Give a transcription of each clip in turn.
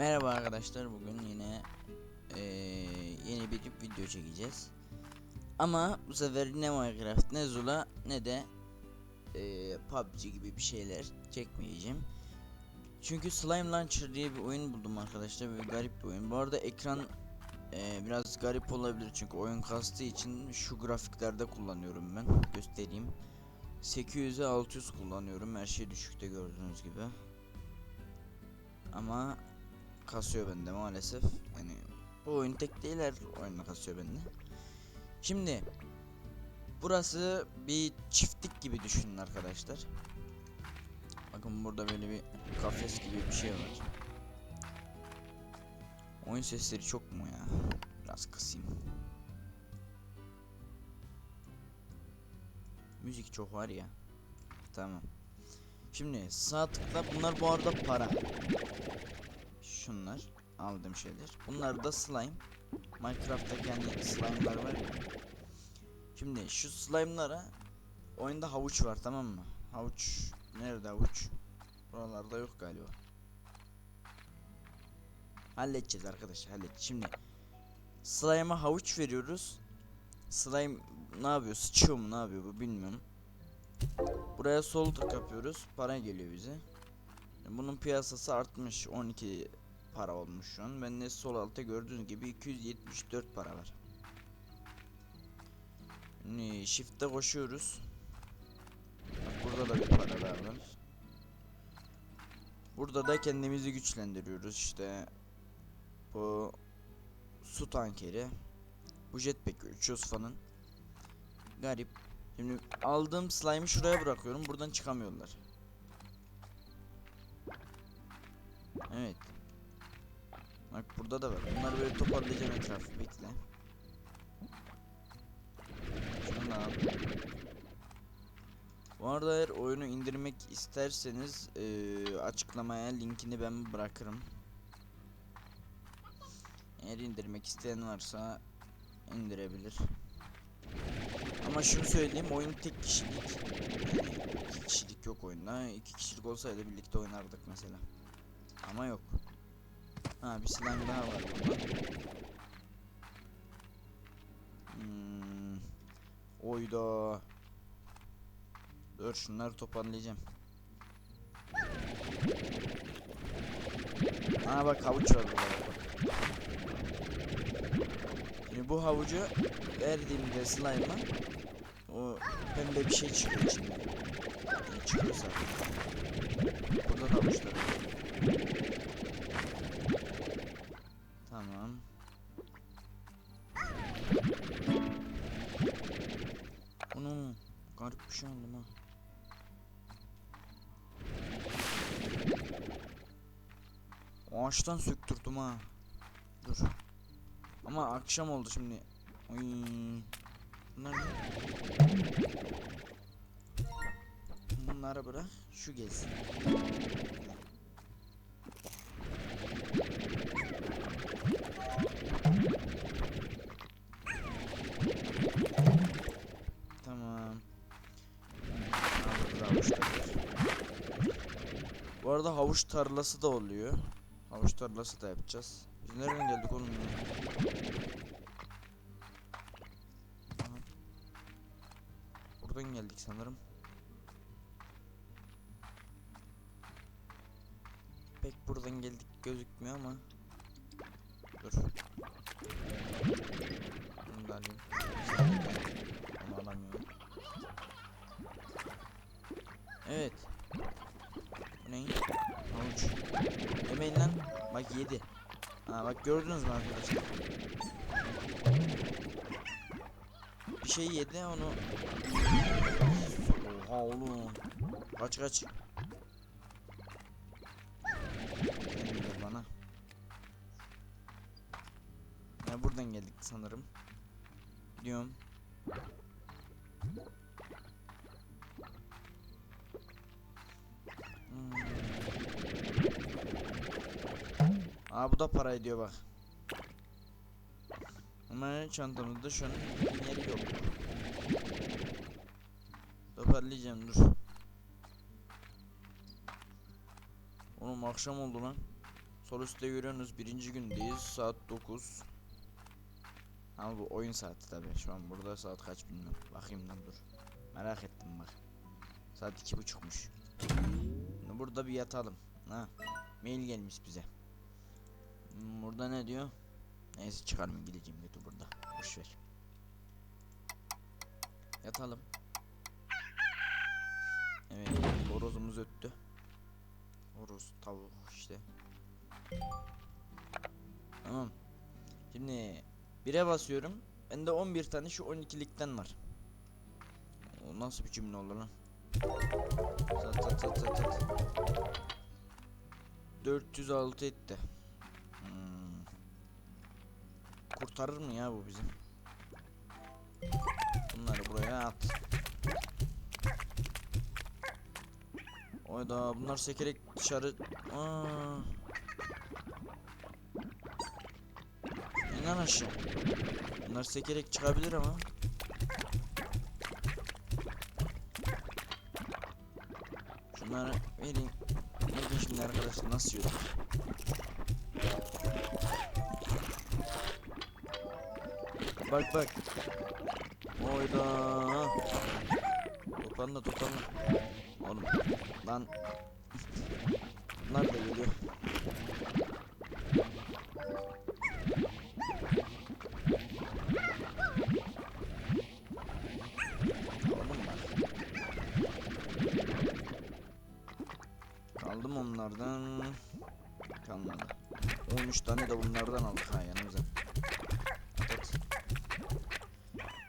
Merhaba arkadaşlar bugün yine eee, yeni bir video çekeceğiz. Ama bu sefer ne Minecraft ne Zula ne de eee, PUBG gibi bir şeyler çekmeyeceğim. Çünkü Slime Launcher diye bir oyun buldum arkadaşlar böyle garip bir oyun. Bu arada ekran eee, biraz garip olabilir çünkü oyun kastığı için şu grafiklerde kullanıyorum ben göstereyim. 800'e 600 kullanıyorum her şey düşükte gördüğünüz gibi. Ama kasıyor bende maalesef. Yani bu oyun tek değil her oyunda kasıyor bende. Şimdi burası bir çiftlik gibi düşünün arkadaşlar. Bakın burada böyle bir kafes gibi bir şey var. Oyun sesleri çok mu ya? Biraz kısayım. Müzik çok var ya. Tamam. Şimdi sağ tıkla bunlar bu arada para. Şunlar aldığım şeyler. Bunlar da slime. Minecraft'taki hani slime'lar var. Şimdi şu slime'lara oyunda havuç var tamam mı? Havuç nerede havuç? Buralarda yok galiba. Halledeceğiz arkadaşlar halledeceğiz. Şimdi slime'a havuç veriyoruz. Slime ne yapıyor? Sıçıyor mu ne yapıyor bu bilmiyorum. Buraya sol tık yapıyoruz. Para geliyor bize. Bunun piyasası artmış 12 para olmuş şu an. Bende sol altta gördüğünüz gibi 274 para var. Şimdi shift'te koşuyoruz. Burada da bir para daha var. Burada da kendimizi güçlendiriyoruz işte. Bu su tankeri. Bu jetpack falan. Garip. Şimdi aldığım slime'ı şuraya bırakıyorum. Buradan çıkamıyorlar. Evet. Bak burada da var. Bunları böyle toparlayacağım etrafı. Bekle. Şunu al. Bu arada eğer oyunu indirmek isterseniz eee, açıklamaya linkini ben bırakırım. Eğer indirmek isteyen varsa indirebilir. Ama şunu söyleyeyim oyun tek kişilik. Yani iki kişilik yok oyunda. İki kişilik olsaydı birlikte oynardık mesela. Ama yok. Ha bir slime daha var. Hmm. Oyda. Dur şunları toparlayacağım. Aa bak havuç var burada. Şimdi bu havucu verdiğimde slime'a o pembe bir şey çıkıyor içinden. Yani çıkıyor zaten. Burada da havuçlar Ağaçtan söktürdüm ha. Dur. Ama akşam oldu şimdi. Oy. Bunlar ne? Bunları bırak. Şu gelsin. Tamam. Bu arada havuç tarlası da oluyor. Havuç tarlası da yapacağız. Biz nereden geldik oğlum. Buradan geldik sanırım. Pek buradan geldik gözükmüyor ama. Dur. Bunu da alayım. Onu alamıyorum. Evet. 7. Ha bak gördünüz mü arkadaşlar? Bir şey yedi onu. Oha oğlum. Kaç kaç. Bana. Ya buradan geldik sanırım. Gidiyorum. Hmm. Aa bu da para ediyor bak. Ama çantamızda şu an yeri yok. Toparlayacağım dur. Oğlum akşam oldu lan. Sol üstte görüyorsunuz birinci gündeyiz saat 9 Ama bu oyun saati tabi şu an burada saat kaç bilmiyorum bakayım lan dur Merak ettim bak Saat iki buçukmuş Burada bir yatalım ha Mail gelmiş bize Burada ne diyor? Neyse çıkarmayayım gideceğim götür burada Boşver Yatalım. Evet horozumuz öttü. Horoz tavuk işte. Tamam. Şimdi 1'e basıyorum. Bende 11 tane şu 12'likten var. O nasıl bir cümle olur lan? Sat sat sat sat sat. 406 etti Hmm. Kurtarır mı ya bu bizim? Bunları buraya at. Oyda bunlar sekerek dışarı Aa. İnan aşağı. Bunlar sekerek çıkabilir ama. Şunları vereyim. Bakın şimdi arkadaşlar nasıl yiyor Bak bak. Oyda. Toparla toparla. Oğlum lan. Bunlar da geliyor. Kaldım onlardan. Kalmadı. 13 tane de bunlardan aldık. Ha yanımıza Evet.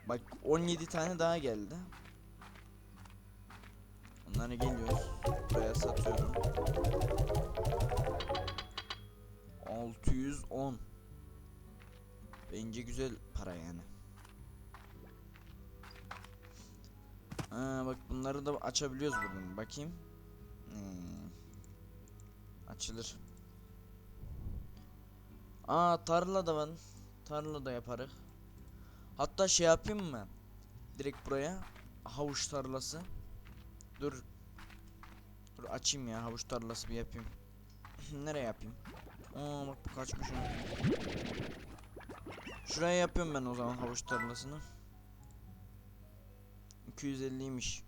Bak 17 tane daha geldi. Onları geliyoruz Buraya satıyorum. 610 Bence güzel para yani. Ha bak bunları da açabiliyoruz buradan. Bakayım. Hmm. Açılır. Aa tarla da var. Tarla da yaparız. Hatta şey yapayım mı Direkt buraya. Havuç tarlası. Dur. Dur açayım ya havuç tarlası bir yapayım. Nereye yapayım? Aa bak bu kaçmış. Şuraya yapıyorum ben o zaman havuç tarlasını. 250'ymiş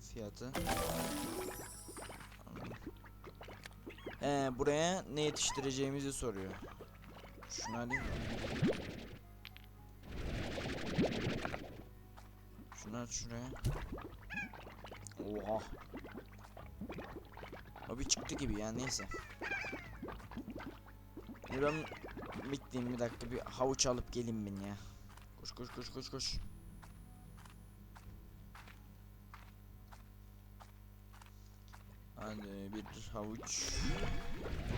fiyatı. Ee, buraya ne yetiştireceğimizi soruyor. Şunu alayım Şunu şuraya. Oha. Abi çıktı gibi ya neyse. Ben bitleyeyim bir dakika bir havuç alıp geleyim ben ya. Koş koş koş koş koş. Hadi bir havuç.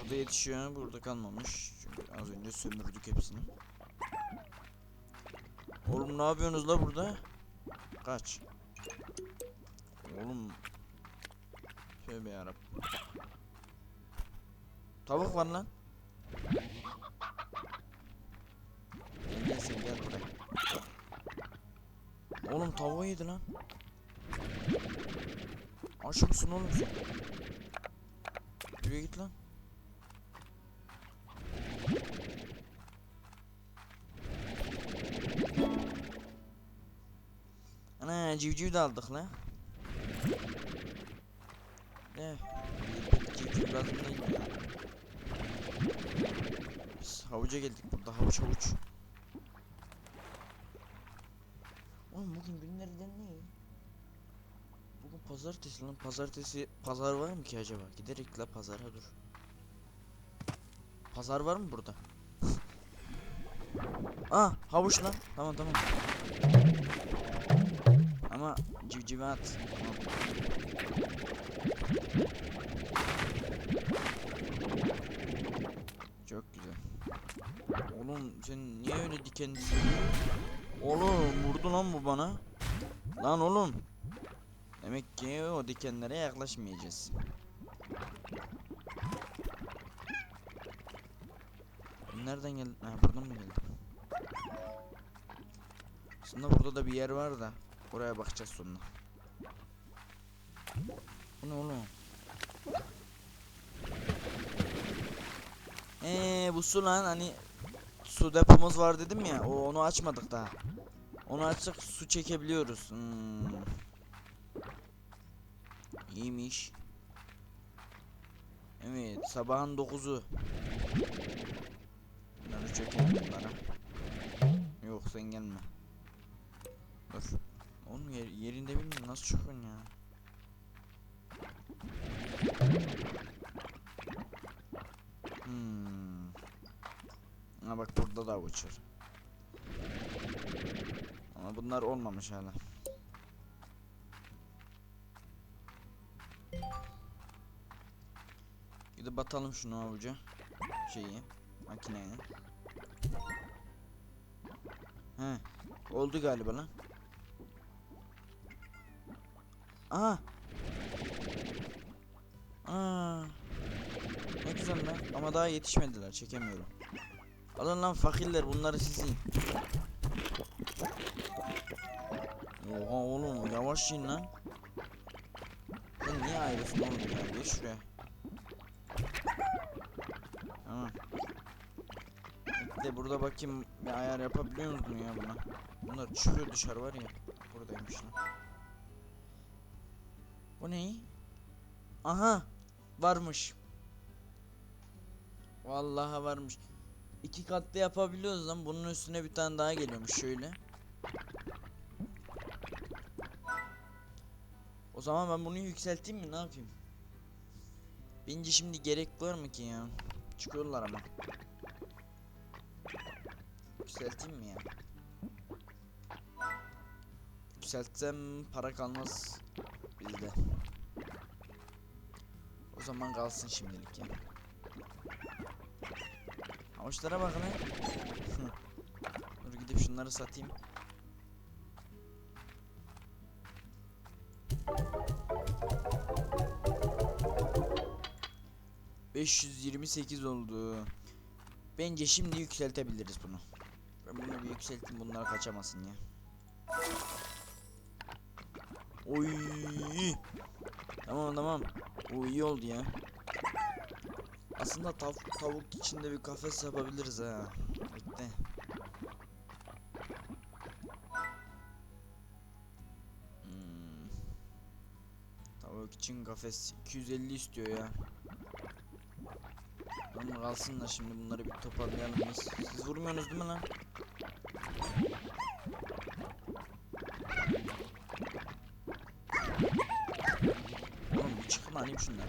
Burada yetişiyor burada kalmamış. Çünkü az önce sömürdük hepsini. Oğlum ne yapıyorsunuz la burada? Kaç. Oğlum. Tövbe yarabbim. Tavuk var lan. Gel gel sen gel buraya. Oğlum tavuğu yedi lan. Aç mısın oğlum sen? Yürü git lan Ana civciv de aldık la Ne? Civciv lazım değil mi ya? Biz havuca geldik burada havuç havuç Oğlum bugün günlerden ne? Bugün pazartesi lan pazartesi pazar var mı ki acaba? Giderek la pazara dur. Pazar var mı burada? Aa havuç lan. Tamam tamam. Ama civcive at. Çok güzel. Oğlum sen niye öyle dikenlisin? Oğlum vurdu lan bu bana. Lan oğlum. Demek ki o dikenlere yaklaşmayacağız. Nereden geldi? Ha buradan mı geldi? Aslında burada da bir yer var da oraya bakacağız sonra. Bu ne oğlum? He bu su lan hani su depomuz var dedim ya. O onu açmadık daha. Onu açsak su çekebiliyoruz. Hmm. İyiymiş. Evet sabahın 9'u. Bunları çekelim bunlara. Yok sen gelme. Dur. Oğlum yer, yerinde bilmiyorum nasıl çıkıyorsun ya. Hmm. Ha bak burada da uçur. Ama bunlar olmamış hala. Gidip batalım şunu avuca. Şeyi. Makineye. He. Oldu galiba lan. Aha. Aa. Ne güzel lan. Ama daha yetişmediler. Çekemiyorum. Alın lan fakirler bunları sizin. Oha oğlum yavaş in lan. Sen niye ayrısın oğlum ya? Geç şuraya. Bekle burada bakayım bir ayar yapabiliyor musun ya buna? Bunlar çıkıyor dışarı var ya. Buradaymış lan. Bu ne? Aha varmış. Vallahi varmış. İki katlı yapabiliyoruz lan. Bunun üstüne bir tane daha geliyormuş şöyle. O zaman ben bunu yükselteyim mi? Ne yapayım? Bence şimdi gerek var mı ki ya? Çıkıyorlar ama. Yükselteyim mi ya? Yükseltsem para kalmaz bizde. O zaman kalsın şimdilik ya. Avuçlara bak lan. Dur gidip şunları satayım. ...528 oldu. Bence şimdi yükseltebiliriz bunu. Ben bunu bir yükselteyim bunlar kaçamasın ya. Oy. Tamam tamam. O iyi oldu ya. Aslında tav tavuk içinde bir kafes yapabiliriz ha. Bekle. Hmm. Tavuk için kafes 250 istiyor ya. Tamam kalsınlar şimdi bunları bir toparlayalım. Siz vurmuyorsunuz değil mi lan? Alayım şunları.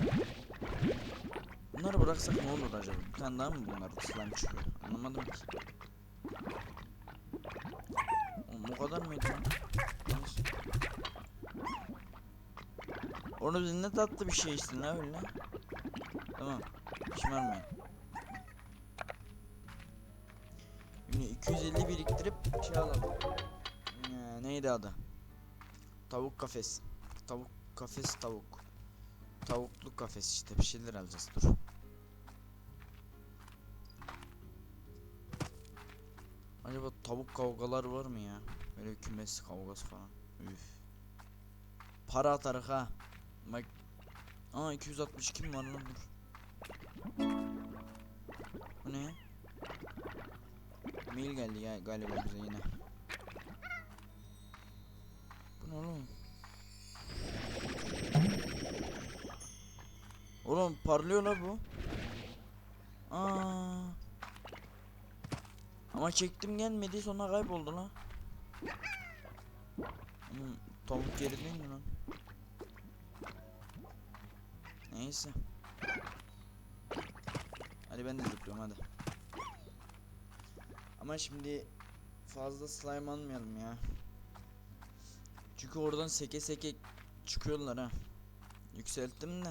Bunları bıraksak ne olur acaba? Bir tane daha mı bunlar slime çıkıyor? Anlamadım ki. Oğlum o kadar mıydı lan? Neyse. Oğlum biz ne tatlı bir şey içtin la öyle. Tamam. Şımarmayın. Şimdi 250 biriktirip şey alalım. Ee, neydi adı? Tavuk kafes. Tavuk kafes tavuk. Tavuklu kafes işte bir şeyler alacağız dur. Acaba tavuk kavgalar var mı ya? Böyle kümes kavgası falan. Üf. Para atarık ha. Bak. Aa 262 mi var lan dur. Bu ne? Mail geldi ya galiba bize yine. Bu ne oğlum? Oğlum parlıyor la bu. Aa. Ama çektim gelmedi sonra kayboldu la. Hmm, tavuk geri mi lan? Neyse. Hadi ben de zıplıyorum hadi. Ama şimdi fazla slime almayalım ya. Çünkü oradan seke seke çıkıyorlar ha. Yükselttim de.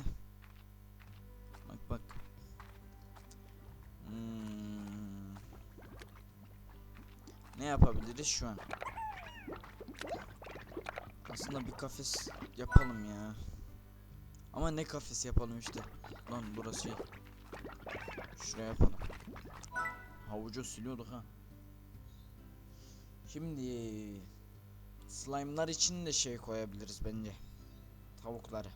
Yapabiliriz şu an? Aslında bir kafes yapalım ya. Ama ne kafes yapalım işte. Lan burası şey. Şuraya yapalım. Havucu siliyorduk ha. Şimdi slime'lar için de şey koyabiliriz bence. Tavukları.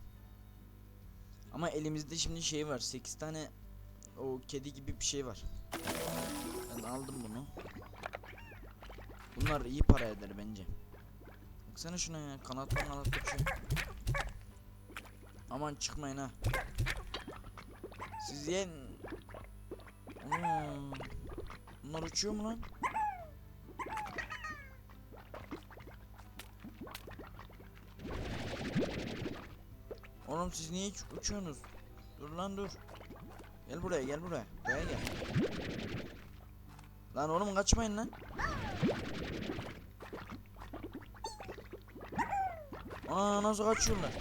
Ama elimizde şimdi şey var. 8 tane o kedi gibi bir şey var. Ben aldım bunu. Bunlar iyi para eder bence. Baksana şuna ya kanatlı kanatlı şey. Aman çıkmayın ha. Siz yen. Ana. Bunlar uçuyor mu lan? Oğlum siz niye hiç uçuyorsunuz? Dur lan dur. Gel buraya gel buraya. Buraya gel. Lan oğlum kaçmayın lan. Aa nasıl kaçıyorlar?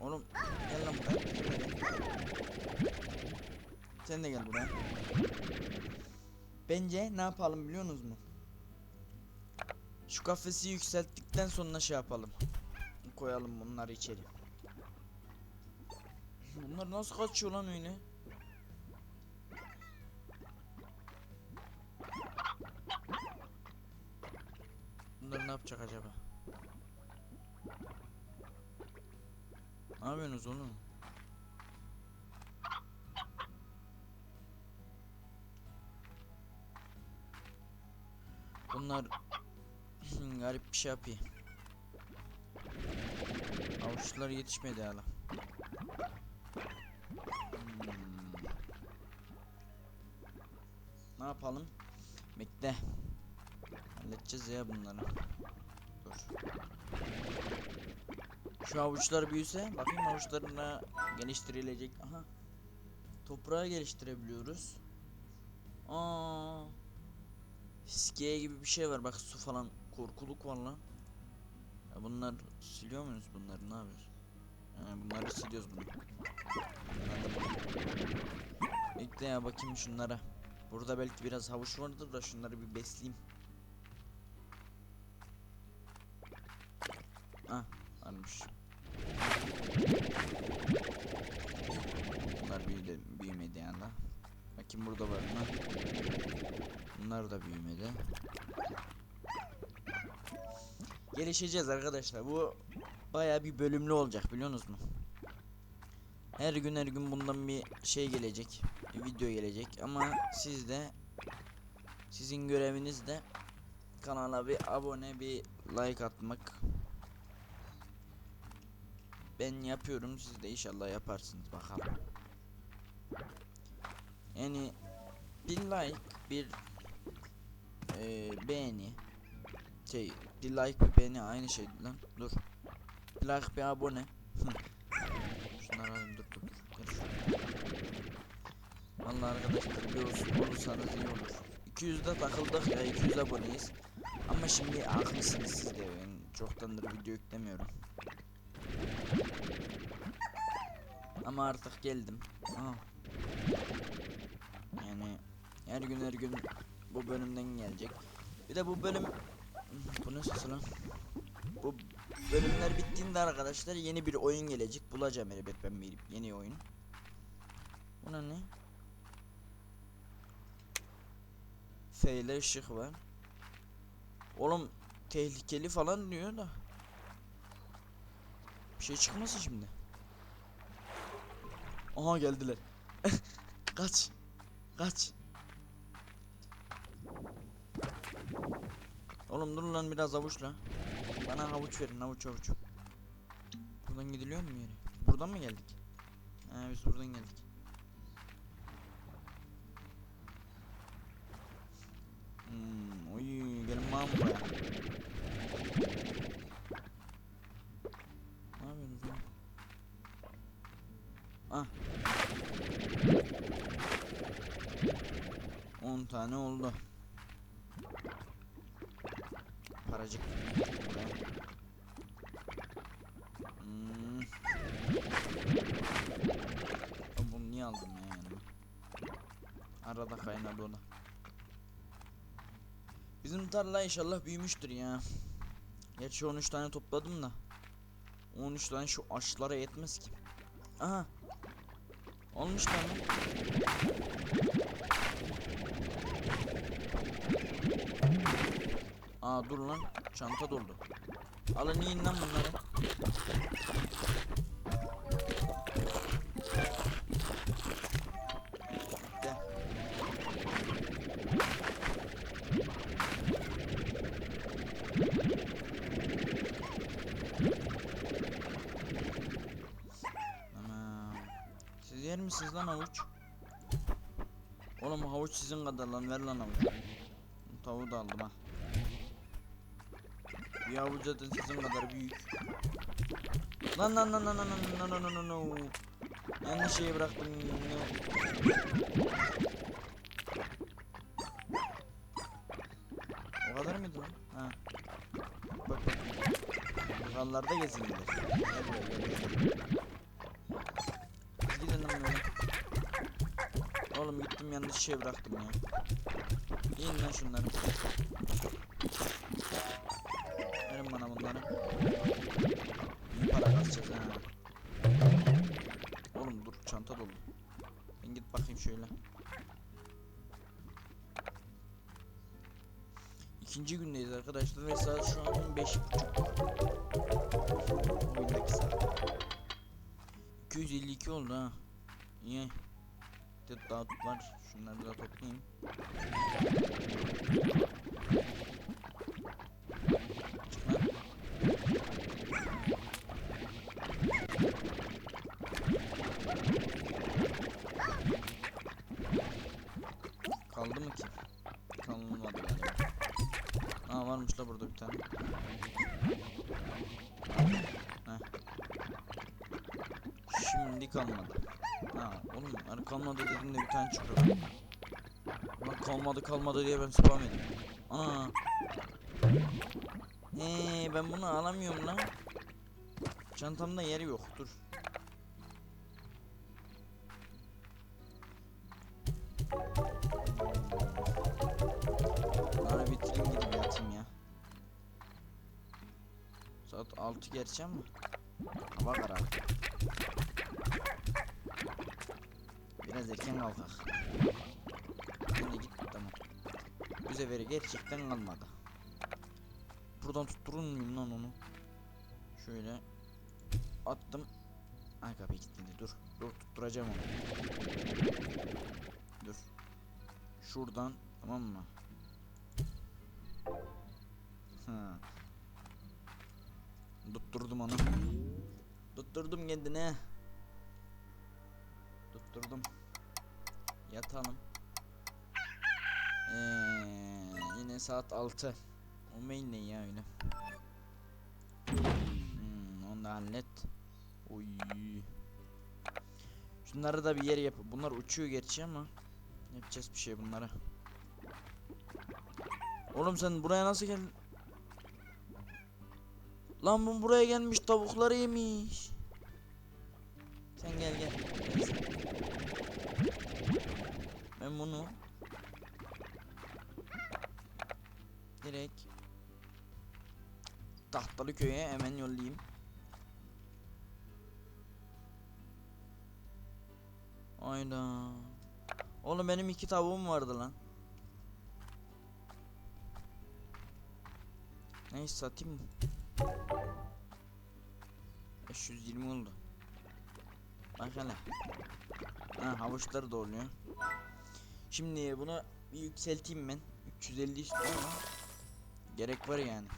Oğlum gel lan buraya. Sen de gel buraya. Bence ne yapalım biliyorsunuz mu? Şu kafesi yükselttikten sonra şey yapalım. Koyalım bunları içeri. Bunlar nasıl kaçıyor lan öyle? Bunlar ne yapacak acaba? Yapıyorsunuz oğlum? Bunlar garip bir şey yapıyor. Avuçlar yetişmedi hala. Hmm. Ne yapalım? Bekle. Halledeceğiz ya bunları. Dur. Şu avuçlar büyüse, bakayım avuçlarına geliştirilecek. Aha. Toprağı geliştirebiliyoruz. Aa. Fiskiye gibi bir şey var. Bak su falan korkuluk var lan. Ya bunlar siliyor muyuz bunları? Ne yapıyoruz? Ha, bunları siliyoruz bunu. Bekle ya bakayım şunlara. Burada belki biraz havuç vardır da şunları bir besleyeyim. Ah varmış. Bunlar büyüdü, büyümedi yani. Bakayım burada var mı? Bunlar da büyümedi. Gelişeceğiz arkadaşlar. Bu baya bir bölümlü olacak biliyorsunuz mu? Her gün her gün bundan bir şey gelecek. Bir video gelecek ama siz de sizin göreviniz de kanala bir abone bir like atmak. Ben yapıyorum siz de inşallah yaparsınız bakalım. Yani bir like bir e, beğeni. Şey bir like bir beğeni aynı şey lan dur. Bir like bir abone. Şunları alayım dur dur dur. Vallahi arkadaşlar bir olsun olursanız iyi olur. 200'de takıldık ya 200 aboneyiz. Ama şimdi haklısınız siz de ben çoktandır video yüklemiyorum ama artık geldim Aa. yani her gün her gün bu bölümden gelecek bir de bu bölüm bu ne sesi lan? Bu bölümler bittiğinde arkadaşlar yeni bir oyun gelecek. Bulacağım elbet ben bir yeni oyun. Buna ne? F ile ışık var. Oğlum tehlikeli falan diyor da. Bir şey çıkmasın şimdi. Aha geldiler. Kaç. Kaç. Oğlum dur lan biraz avuçla. Bana havuç verin havuç havuç. Buradan gidiliyor mu yere? Buradan mı geldik? He biz buradan geldik. Hmm, oy gelin lan buraya. Ne yapıyorsunuz lan? Ah. 10 tane oldu. Paracık. Hmm. Bunu niye aldım ya yanıma? Arada kaynadı o. Bizim tarla inşallah büyümüştür ya. Gerçi 13 tane topladım da. 13 tane şu aşılara yetmez ki. Aha. Olmuş tane. Aa dur lan. Çanta doldu. Alın yiyin lan bunları. Siz yer misiniz lan havuç? Oğlum havuç sizin kadar lan ver lan havuç. Tavuğu da aldım ha. Bir havuç zaten sizin kadar büyük. Lan lan lan lan lan lan lan lan lan lan Yanlış şeyi bıraktım. O kadar mıydı lan? Ha. Bak bak. Yukarılarda gezindiler. Gidin lan böyle. Oğlum gittim yanlış şey bıraktım ya. Yiyin lan şunları. Şöyle. İkinci gündeyiz arkadaşlar ve saat şu an 15.30 Oyundaki saat. 252 oldu ha. İyi. Bir de daha var. Şunları da toplayayım. Çık Ha oğlum hani kalmadı dediğimde bir tane çıkıyor. Lan kalmadı kalmadı diye ben spam edeyim. Ana. Eee ben bunu alamıyorum lan. Çantamda yeri yok. Dur. Bari bitireyim gidip yatayım ya. Saat 6 geçeceğim mi? Hava karardı. Biraz erken kalkak. Yine git tamam. Bu gerçekten kalmadı. Buradan tutturur muyum lan onu? Şöyle attım. Ay kapıyı kilitledi dur. Dur tutturacağım onu. Dur. Şuradan tamam mı? Ha. Tutturdum onu. Tutturdum kendine. Tutturdum. Yatalım. Ee, yine saat 6. O mail ne ya öyle? Hmm, onu da hallet. Oy. Şunları da bir yer yap. Bunlar uçuyor gerçi ama yapacağız bir şey bunlara. Oğlum sen buraya nasıl geldin? Lan bu buraya gelmiş tavukları yemiş. Sen gel gel. Ben bunu direkt Tahtalı köye hemen yollayayım. Ayda. Oğlum benim iki tavuğum vardı lan. Neyse satayım mı? 520 oldu. Bak hele. Ha havuçları da oluyor. Şimdi bunu bir yükselteyim ben. 350 istiyorum ama gerek var yani.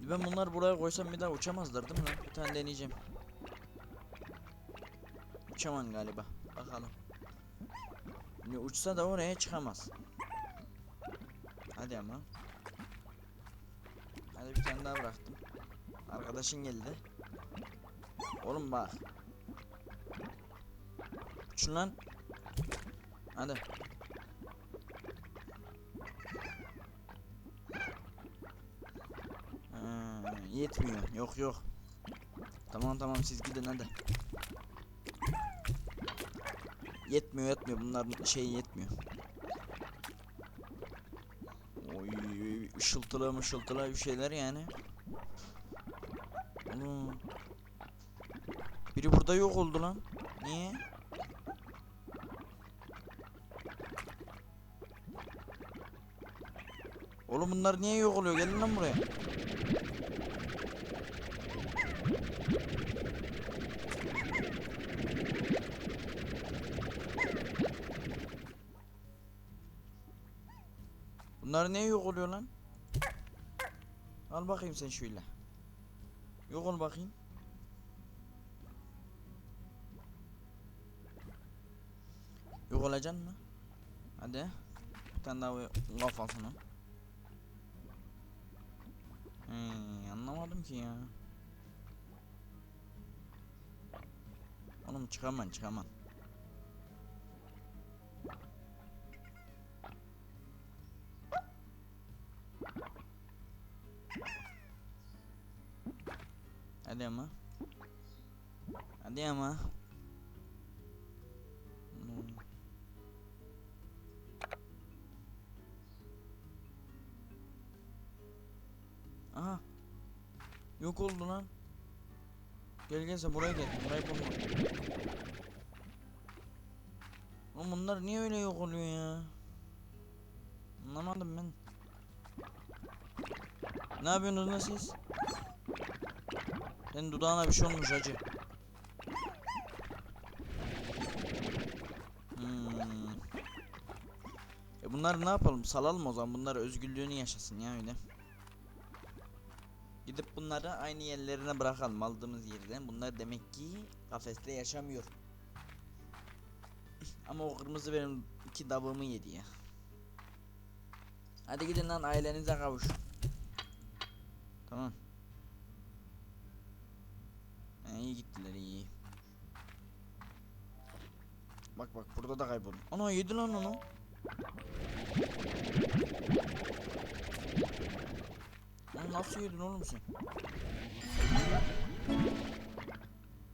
Ben bunlar buraya koysam bir daha uçamazlar değil mi? Bir tane deneyeceğim. Uçamam galiba. Bakalım. Şimdi uçsa da oraya çıkamaz. Hadi ama. Hadi bir tane daha bıraktım. Arkadaşın geldi. Oğlum bak. Uçun lan. Hadi. Yetmiyor. Yok yok. Tamam tamam siz gidin hadi. Yetmiyor yetmiyor. Bunların şey yetmiyor. Oy ışıltılı mışıltılı bir şeyler yani. Oğlum. Biri burada yok oldu lan. Niye? Oğlum bunlar niye yok oluyor? Gelin lan buraya. Bunlar niye yok oluyor lan? Al bakayım sen şöyle. Yok ol bakayım. Yok olacaksın mı? Hadi. Bir tane daha kafasına. Hmm, anlamadım ki ya. Oğlum çıkamam çıkamam. Hadi ama. Hmm. Aha. Yok oldu lan. Gel gel sen buraya gel. Burayı bulma. Oğlum bunlar niye öyle yok oluyor ya? Anlamadım ben. Ne yapıyorsunuz lan siz? Senin dudağına bir şey olmuş hacı. Bunları ne yapalım? Salalım o zaman. Bunlar özgürlüğünü yaşasın ya öyle. Gidip bunları aynı yerlerine bırakalım aldığımız yerden. Bunlar demek ki kafeste yaşamıyor. Ama o kırmızı benim iki davamı yedi ya. Hadi gidin lan ailenize kavuş. Tamam. Ha, iyi gittiler iyi. Bak bak burada da kayboldu. Ana yedi lan onu. Nasıl yedin oğlum sen?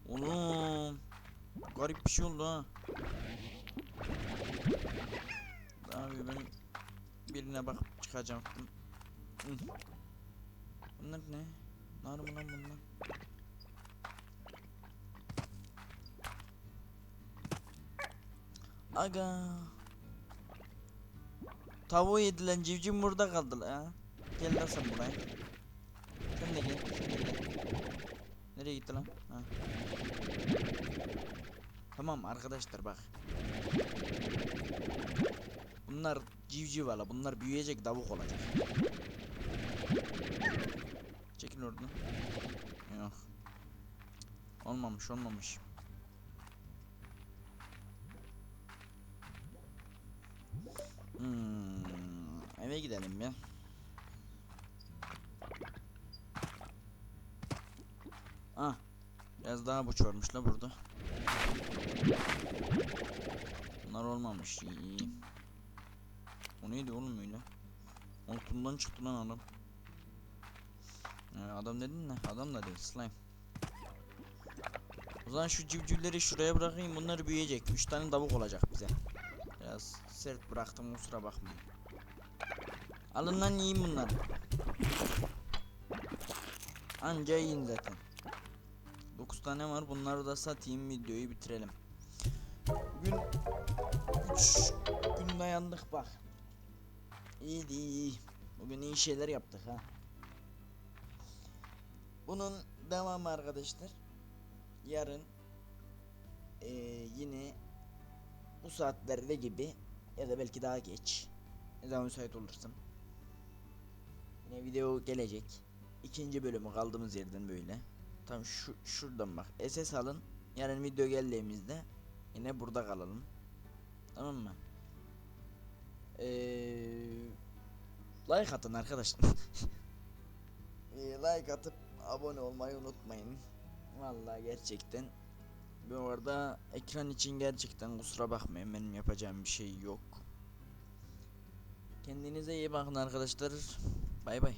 Oğlum. Garip bir şey oldu ha. Abi ben birine bakıp çıkacaktım. Hı. Bunlar ne? Nar mı lan bunlar? Aga. Tavuğu yedilen civciv burada kaldı la. Gel lan sen buraya. Sen de gel. Sen de gel. Nereye gitti lan? Ha. Tamam arkadaşlar bak. Bunlar civciv valla. Bunlar büyüyecek tavuk olacak. Çekil oradan. Yok. Olmamış olmamış. Hmm, eve gidelim ya. Biraz daha buç varmış la burada. Bunlar olmamış. İyi. O neydi oğlum öyle? Altından çıktı lan adam. Ee, adam dedin ne? Adam da değil slime. O zaman şu civcivleri şuraya bırakayım bunlar büyüyecek. 3 tane tavuk olacak bize. Biraz sert bıraktım kusura bakmayın. Alın lan yiyin bunları. Anca yiyin zaten. 9 tane var bunları da satayım videoyu bitirelim. Bugün 3 gün dayandık bak. İyiydi iyi. Bugün iyi şeyler yaptık ha. Bunun devamı arkadaşlar. Yarın eee, yine bu saatlerde gibi ya da belki daha geç. Ne zaman müsait olursam. Yine video gelecek. İkinci bölümü kaldığımız yerden böyle. Tam şu şuradan bak. SS alın. Yarın video geldiğimizde yine burada kalalım. Tamam mı? Eee like atın arkadaşlar. Eee, like atıp abone olmayı unutmayın. Vallahi gerçekten bu arada ekran için gerçekten kusura bakmayın benim yapacağım bir şey yok. Kendinize iyi bakın arkadaşlar. Bay bay.